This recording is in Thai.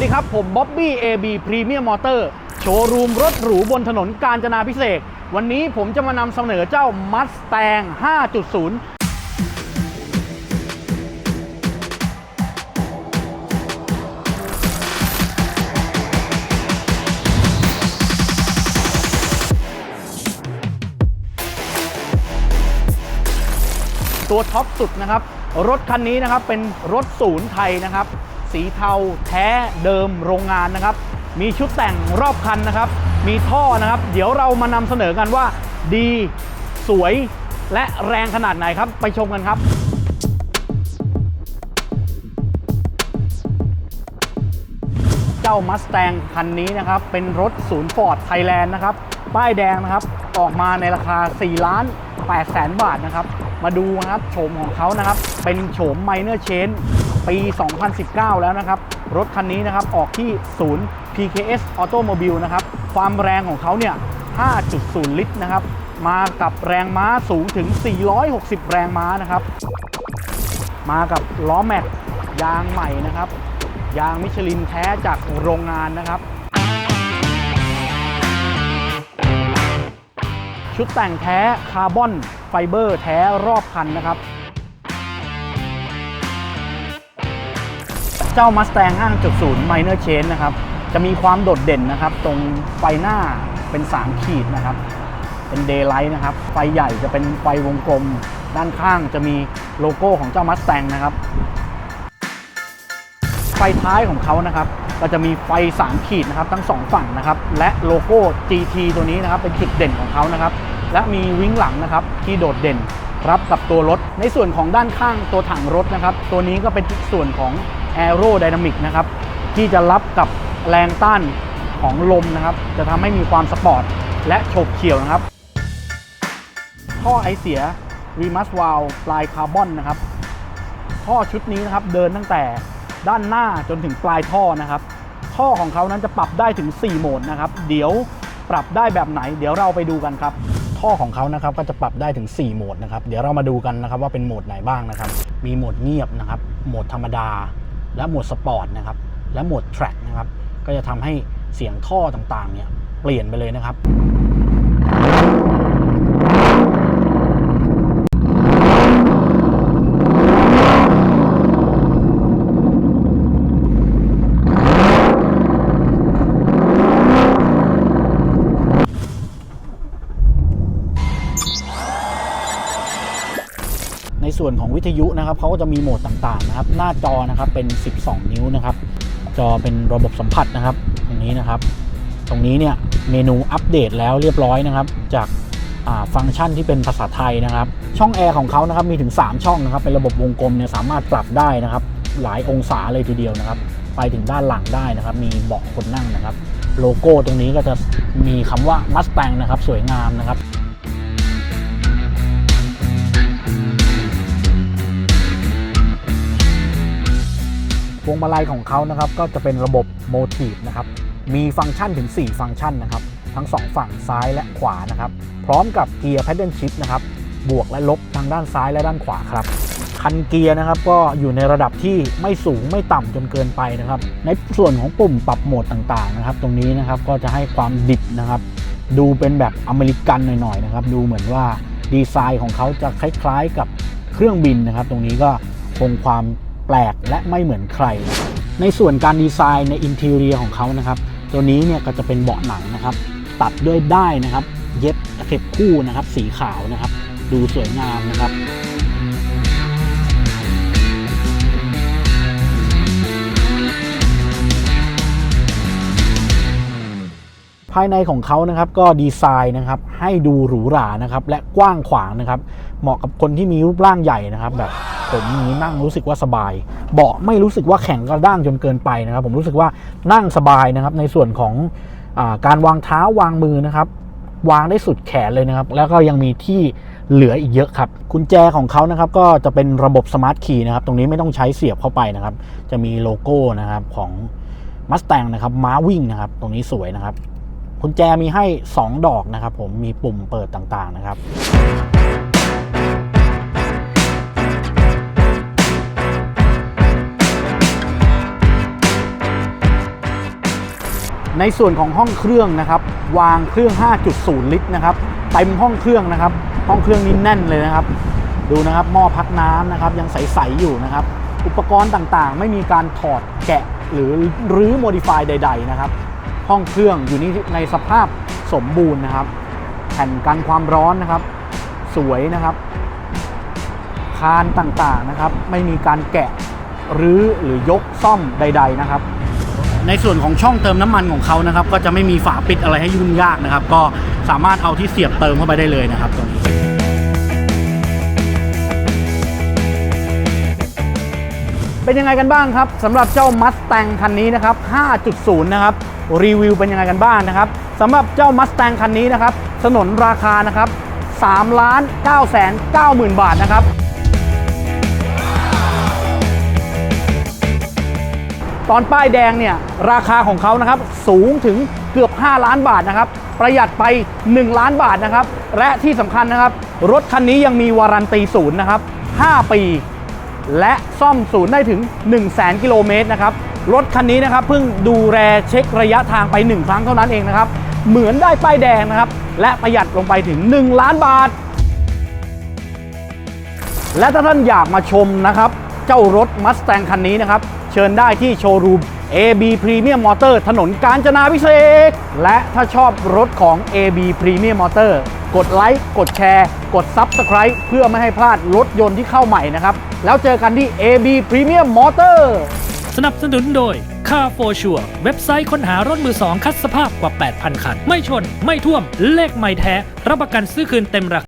ดีครับ ผมบ๊อบบี้ AB Premium Motor โชว์รูมรถหรูบนถนนกาญจนาพิเศษ วันนี้ผมจะมานำเสนอเจ้า Mustang 5.0ตัวท็อปสุดนะครับ รถคันนี้นะครับเป็นรถศูนย์ไทยนะครับ สีเทาแท้เดิมโรงงานนะครับ มีชุดแต่งรอบคันนะครับ มีท่อนะครับ เดี๋ยวเรามานำเสนอกันว่า ดีสวยและแรงขนาดไหนครับ ไปชมกันครับเจ้า Mustang คันนี้นะครับ เป็นรถศูนย์ฟอร์ดไทยแลนด์นะครับ ป้ายแดงนะครับ ออกมาในราคา 4 ล้าน8แสนบาทนะครับ มาดูนะครับ โฉมของเขานะครับ เป็นโฉม Minor Change ปี 2019 แล้วนะครับ รถคันนี้นะครับออกที่ศูนย์ PKS Automobile นะครับ ความแรงของเขาเนี่ย 5.0 ลิตรนะครับ มากับแรงม้าสูงถึง 460 แรงม้านะครับ มากับล้อแม็กยางใหม่นะครับ ยางมิชลินแท้จากโรงงานนะครับ ชุดแต่งแท้คาร์บอนไฟเบอร์แท้รอบคันนะครับ เจ้า Mustang 5.0 Minor Change นะครับ จะมีความโดดเด่นนะครับ ตรงไฟหน้าเป็น 3 ขีดนะครับ เป็น Daylight นะครับ ไฟใหญ่จะเป็นไฟวงกลม ด้านข้างจะมีโลโก้ของเจ้า Mustang นะครับ ไฟท้ายของเขานะครับ ก็จะมีไฟ 3 ขีดนะครับ ทั้ง 2 ฝั่งนะครับ และโลโก้ GT ตัวนี้นะครับ เป็นจุดเด่นของเขานะครับ และมีวิงหลังนะครับที่โดดเด่นรับกับตัวรถ ในส่วนของด้านข้างตัวถังรถนะครับ ตัวนี้ก็เป็นส่วนของ Aero Dynamic นะครับที่จะรับกับแรงต้านของลมนะครับ จะทำให้มีความสปอร์ตและโฉบเฉี่ยวนะครับท่อไอเสีย r e m u s w a l ปลายคาร์บอนนะครับท่อชุดนี้นะครับเดินตั้งแต่ด้านหน้าจนถึงปลายท่อนะครับ ท่อของเขานั้นจะปรับได้ถึง 4 โหมดนะครับ เดี๋ยวปรับได้แบบไหน เดี๋ยวเราไปดูกันครับ ท่อของเขานะครับก็จะปรับได้ถึง 4 โหมดนะครับ เดี๋ยวเรามาดูกันนะครับว่าเป็นโหมดไหนบ้างนะครับ มีโหมดเงียบนะครับ โหมดธรรมดา และโหมดสปอร์ตนะครับ และโหมดแทร็กนะครับ ก็จะทำให้เสียงท่อต่างๆเนี่ยเปลี่ยนไปเลยนะครับ ส่วนของวิทยุนะครับเขาก็จะมีโหมดต่างๆนะครับ หน้าจอนะครับเป็น 12 นิ้วนะครับ จอเป็นระบบสัมผัสนะครับตรงนี้นะครับ ตรงนี้เนี่ยเมนูอัปเดตแล้วเรียบร้อยนะครับ จากฟังก์ชันที่เป็นภาษาไทยนะครับ ช่องแอร์ของเขานะครับมีถึง 3 ช่องนะครับ เป็นระบบวงกลมเนี่ยสามารถปรับได้นะครับ หลายองศาเลยทีเดียวนะครับ ไปถึงด้านหลังได้นะครับ มีเบาะคนนั่งนะครับ โลโก้ตรงนี้ก็จะมีคำว่า Mustang นะครับ สวยงามนะครับ วงมาลัยของเขานะครับก็จะเป็นระบบโมทีฟนะครับมีฟังก์ชันถึง 4 ฟังก์ชันนะครับทั้ง 2 ฝั่งซ้ายและขวานะครับพร้อมกับเกียร์ Paddle Shift นะครับบวกและลบทางด้านซ้ายและด้านขวาครับคันเกียร์นะครับก็อยู่ในระดับที่ไม่สูงไม่ต่ำจนเกินไปนะครับ ในส่วนของปุ่มปรับโหมดต่างๆนะครับ ตรงนี้นะครับก็จะให้ความดิบนะครับ ดูเป็นแบบอเมริกันหน่อยๆนะครับ ดูเหมือนว่าดีไซน์ของเขาจะคล้ายๆกับเครื่องบินนะครับ ตรงนี้ก็คงความ ปลกและไม่เหมือนใคร ในส่วนการดีไซน์ในอินเทอร์เนียของเขานะครับ ตัวนี้เนี่ยก็จะเป็นเบาะหนังนะครับ ตัดด้วยได้นะครับ เย็บตะเข็บคู่นะครับ สีขาวนะครับ ดูสวยงามนะครับภายในของเขานะครับก็ดีไซน์นะครับให้ดูหรูหรานะครับและกว้างขวางนะครับ เหมาะกับคนที่มีรูปร่างใหญ่นะครับแบบ ผมอย่างนี้นั่งรู้สึกว่าสบาย เบาะไม่รู้สึกว่าแข็งกระด้างจนเกินไปนะครับ ผมรู้สึกว่านั่งสบายนะครับ ในส่วนของอาการวางเท้าวางมือนะครับ วางได้สุดแขนเลยนะครับ แล้วก็ยังมีที่เหลืออีกเยอะครับกุญแจของเขานะครับก็จะเป็นระบบสมาร์ทคีย์นะครับ ตรงนี้ไม่ต้องใช้เสียบเข้าไปนะครับ จะมีโลโก้นะครับของ Mustang นะครับม้าวิ่งนะครับ ตรงนี้สวยนะครับกุญแจมีให้ 2 ดอกนะครับ ผมมีปุ่มเปิดต่างๆนะครับ ในส่วนของห้องเครื่องนะครับ วางเครื่อง 5.0 ลิตรนะครับเต็มห้องเครื่องนะครับ ห้องเครื่องนี้แน่นเลยนะครับ ดูนะครับหม้อพักน้ำนะครับ ยังใสๆอยู่นะครับ อุปกรณ์ต่างๆ ไม่มีการถอดแกะหรือรื้อโมดิฟายใด ๆ นะครับ ห้องเครื่องอยู่นี่ในสภาพสมบูรณ์นะครับ แผ่นกันความร้อนนะครับ สวยนะครับ คานต่างๆนะครับ ไม่มีการแกะหรือหรือยกซ่อมใด ๆ นะครับ ในส่วนของช่องเติมน้ำมันของเขานะครับ ก็จะไม่มีฝาปิดอะไรให้ยุ่งยากนะครับ ก็สามารถเอาที่เสียบเติมเข้าไปได้เลยนะครับตรงนี้เป็นยังไงกันบ้างครับสำหรับเจ้า Mustang คันนี้นะครับ 5.0 นะครับ รีวิวเป็นยังไงกันบ้างนะครับสำหรับเจ้า Mustang คันนี้นะครับสนนราคานะครับ3ล้าน9แสน9หมื่นบาทนะครับ ตอนป้ายแดงเนี่ยราคาของเขานะครับสูงถึงเกือบ 5 ล้านบาทนะครับประหยัดไป 1 ล้านบาทนะครับและที่สำคัญนะครับ รถคันนี้ยังมีวารันตีศูนย์นะครับ5 ปี และซ่อมศูนย์ได้ถึง 1 0 0 0 0แกิโลเมตรนะครับรถคันนี้นะครับเพิ่งดูแลเช็คระยะทางไป 1 ครั้งเท่านั้นเองนะครับเหมือนได้ป้ายแดงนะครับและประหยัดลงไปถึง 1 ล้านบาท และถ้าท่านอยากมาชมนะครับ เจ้ารถ Mustang คันนี้นะครับ เชิญได้ที่โชว์รูม AB Premium Motor ถนนกาญจนาพิเศษกและถ้าชอบรถของ AB Premium Motor กดไลค์กดแชร์ กด Subscribe เพื่อไม่ให้พลาดรถยนต์ที่เข้าใหม่นะครับ แล้วเจอกันที่ AB Premium Motor สนับสนุนโดย Car for Sure เว็บไซต์ค้นหารถมือสองคัดสภาพกว่า 8,000 คัน ไม่ชน ไม่ท่วม เลขไม่แท้ รับประกันซื้อคืนเต็มราคา